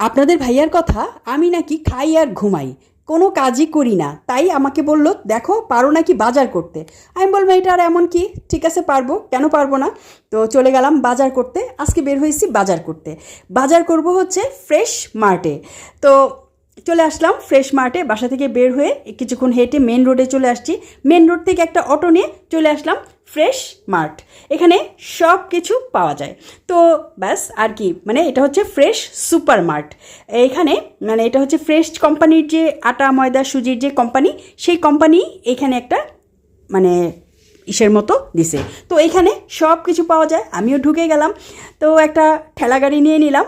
আপনাদের ভাইয়ার কথা, আমি নাকি খাই আর ঘুমাই। কোনো কাজই করি না। তাই আমাকে বলল, দেখো, পারো নাকি বাজার করতে? আমি বললাম, এটা আর এমন কি? ঠিক আছে, পারব। কেন পারব না? তো চলে গেলাম বাজার করতে। আজকে বের হয়েছি বাজার করতে। বাজার করব হচ্ছে ফ্রেশ মার্টে। তো চলে আসলাম ফ্রেশ মার্টে, বাসা থেকে বের হয়ে কিছুক্ষণ হেঁটে মেন রোডে চলে আসছি। মেন রোড থেকে একটা অটো নিয়ে চলে আসলাম। Fresh mart. এখানে সব কিছু পাওয়া যায়। তো ব্যাস, আর কি মানে এটা হচ্ছে ফ্রেশ সুপার মার্ট। এখানে মানে এটা হচ্ছে ফ্রেশ কোম্পানির যে আটা, ময়দা, সুজির যে কোম্পানি, সেই কোম্পানি এখানে একটা মানে ইসের মতো দিছে। তো এখানে সব কিছু পাওয়া যায়। আমিও ঢুকে গেলাম। তো একটা ঠেলা গাড়ি নিয়ে নিলাম।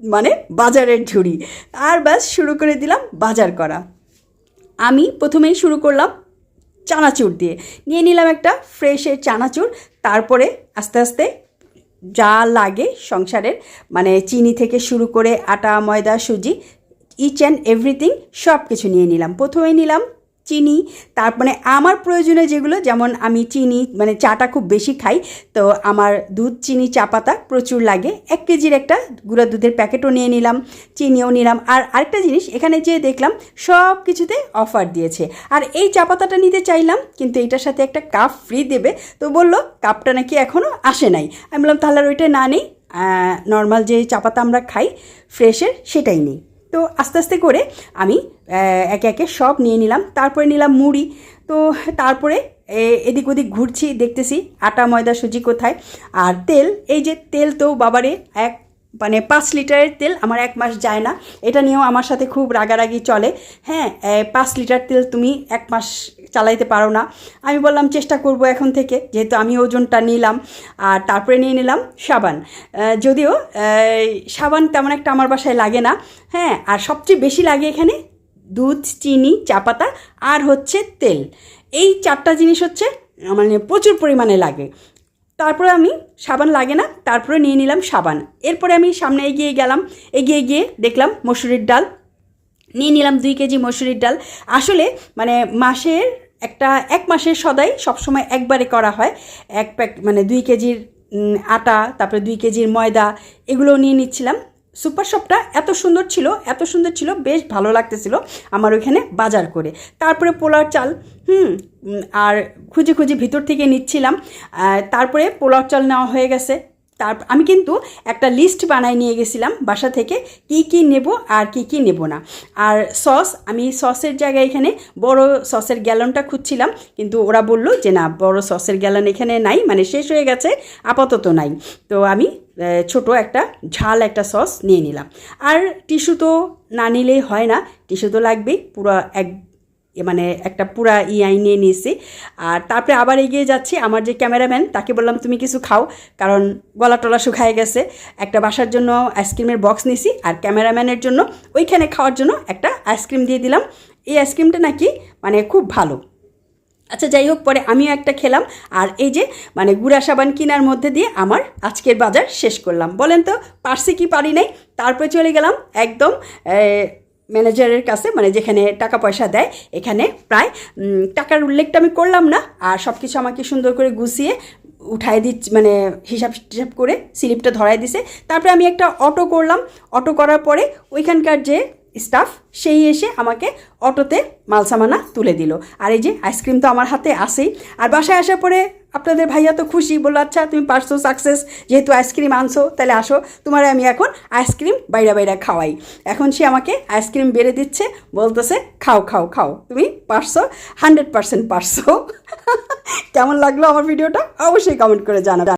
মানে বাজারের ঝুড়ি। আর ব্যাস, শুরু করে দিলাম বাজার করা। আমি প্রথমেই শুরু করলাম চানাচুর দিয়ে। নিয়ে নিলাম একটা ফ্রেশের চানাচুর, তারপরে আস্তে আস্তে যা লাগে সংসারের মানে চিনি থেকে শুরু করে আটা, ময়দা, সুজি ইচ অ্যান্ড এভরিথিং সব কিছু নিয়ে নিলাম। প্রথমে নিলাম চিনি, তারপরে আমার প্রয়োজনে যেগুলো, যেমন আমি চিনি মানে চাটা খুব বেশি খাই, তো আমার দুধ, চিনি, চা পাতা প্রচুর লাগে। এক কেজির একটা গুঁড়া দুধের প্যাকেটও নিয়ে নিলাম, চিনিও নিলাম। আর আরেকটা জিনিস, এখানে যে দেখলাম, সব কিছুতে অফার দিয়েছে। আর এই চা পাতাটা নিতে চাইলাম, কিন্তু এটার সাথে একটা কাপ ফ্রি দেবে, তো বলল, কাপটা নাকি এখনও আসে নাই। আমি বললাম, তাহলে আর ওইটা না নেই। নর্মাল যে চা পাতা আমরা খাই ফ্রেশের সেটাই নেই। তো আস্তে আস্তে করে আমি একে একে সব নিয়ে নিলাম। তারপরে নিলাম মুড়ি। তো তারপরে এদিক ওদিক ঘুরছি, দেখতেছি আটা, ময়দা, সুজি কোথায়। আর তেল, এই যে তেল তো বাবারে, এক মানে পাঁচ লিটারের তেল আমার এক মাস যায় না। এটা নিয়েও আমার সাথে খুব রাগারাগি চলে। হ্যাঁ পাঁচ লিটার তেল তুমি এক মাস চালাইতে পারো না। আমি বললাম, চেষ্টা করব এখন থেকে। যেহেতু আমি ওজনটা নিলাম আর তারপরে নিয়ে নিলাম সাবান। যদিও সাবান তেমন একটা আমার বাসায় লাগে না। হ্যাঁ আর সবচেয়ে বেশি লাগে এখানে দুধ, চিনি, চা পাতা আর হচ্ছে তেল। এই চারটা জিনিস হচ্ছে মানে প্রচুর পরিমাণে লাগে। তারপরে আমি সাবান লাগে না, তারপরে নিয়ে নিলাম সাবান। এরপরে আমি সামনে এগিয়ে গেলাম, এগিয়ে গিয়ে দেখলাম মসুরির ডাল। নিয়ে নিলাম দুই কেজি মসুরির ডাল। আসলে মানে মাসের একটা, এক মাসের সদাই সবসময় একবারে করা হয়। এক প্যাক মানে দুই কেজির আটা, তারপরে দুই কেজির ময়দা এগুলো নিয়ে নিচ্ছিলাম। সুপার শপটা এত সুন্দর ছিল, এত সুন্দর ছিল, বেশ ভালো লাগতেছিল আমার ওইখানে বাজার করে। তারপরে পোলার চাল, হুম আর খুঁজে খুঁজে ভিতর থেকে নিচ্ছিলাম তারপরে পোলার চাল নেওয়া হয়ে গেছে। তার, আমি কিন্তু একটা লিস্ট বানাই নিয়ে গেছিলাম বাসা থেকে, কি কি নেব আর কি কি নেব না। আর সস, আমি সসের জায়গায় এখানে বড় সসের গ্যালনটা খুঁজছিলাম, কিন্তু ওরা বলল যে না, বড় সসের গ্যালন এখানে নাই মানে শেষ হয়ে গেছে, আপাতত নাই। তো আমি ছোট একটা ঝাল একটা সস নিয়ে নিলাম। আর টিস্যু তো না নিলেই হয় না, টিস্যু তো লাগবেই, পুরো এক মানে একটা পুরা ইয়াই নিয়ে নিয়েছি। আর তারপরে আবার এগিয়ে যাচ্ছি, আমার যে ক্যামেরাম্যান, তাকে বললাম, তুমি কিছু খাও। কারণ গলা টলা শুকায় গেছে। একটা বাসার জন্য আইসক্রিমের বক্স নিয়েছি, আর ক্যামেরাম্যানের জন্য ওইখানে খাওয়ার জন্য একটা আইসক্রিম দিয়ে দিলাম। এই আইসক্রিমটা নাকি মানে খুব ভালো। আচ্ছা যাই হোক, পরে আমিও একটা খেলাম। আর এই যে মানে গুড়া সাবান কেনার মধ্যে দিয়ে আমার আজকের বাজার শেষ করলাম। বলেন তো, পারছি কি পারি নাই? তারপরে চলে গেলাম একদম ম্যানেজারের কাছে মানে যেখানে টাকা পয়সা দেয়, এখানে প্রায় টাকার উল্লেখটা আমি করলাম না। আর সব কিছু আমাকে সুন্দর করে গুছিয়ে উঠাই দিচ্ছি মানে হিসাব টিসাব করে স্লিপটা ধরাই দিছে। তারপরে আমি একটা অটো করলাম। অটো করার পরে ওইখানকার যে স্টাফ সেই এসে আমাকে অটোতে মাল সামানা তুলে দিল। আর এই যে আইসক্রিম তো আমার হাতে আসেই আর বাসায় আসার পরে আপনাদের ভাইয়া তো খুশি, বলল আচ্ছা তুমি পারছ সাকসেস যেহেতু আইসক্রিম আনছো, তাহলে আসো। তোমার আমি এখন আইসক্রিম বাইরা বাইরা খাওয়াই। এখন সে আমাকে আইসক্রিম বেড়ে দিচ্ছে, বলতেছে, খাও খাও খাও, তুমি পারছ হান্ড্রেড পারসেন্ট পারছ। কেমন লাগল আমার ভিডিওটা? অবশ্যই কমেন্ট করে জানাবে।